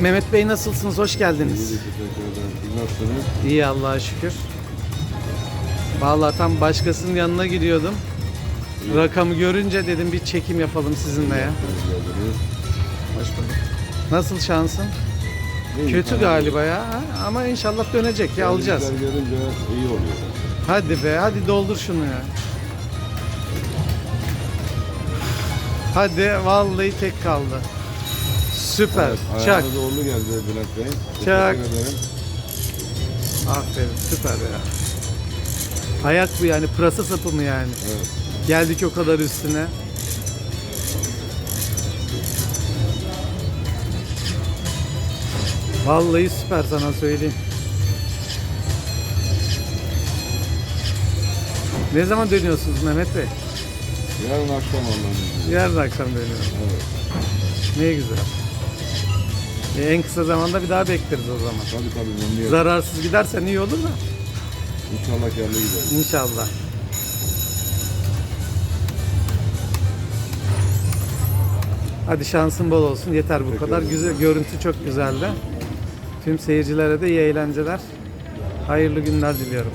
Mehmet Bey nasılsınız? Hoş geldiniz. İyi Allah'a şükür. Vallahi tam başkasının yanına gidiyordum. Rakamı görünce dedim bir çekim yapalım sizinle ya. Hoş bulduk. Nasıl şansın? İyi, Kötü galiba ya ama inşallah dönecek ya alacağız. Gelince iyi oluyor. Hadi be hadi doldur şunu ya. Hadi vallahi tek kaldı. Süper. Evet, Çak. ayağınız uğurlu geldi Bülent Bey. Çak. Teşekkür ederim. Aferin süper ya. Ayak bu yani pırasa sapı mı yani? Evet. Geldik o kadar üstüne. Vallahi süper sana söyleyeyim. Ne zaman dönüyorsunuz Mehmet Bey? Yarın akşam izniyle. Yarın akşam dönüyorum. Evet. Ne güzel. E, en kısa zamanda bir daha bekleriz o zaman. Tabii tabii memnuniyet. Zararsız gidersen iyi olur da. İnşallah yerli gideriz. İnşallah. Hadi şansın bol olsun. Yeter bu Teşekkür kadar. ederim. Güzel görüntü çok güzeldi. Tüm seyircilere de iyi eğlenceler. Hayırlı günler diliyorum.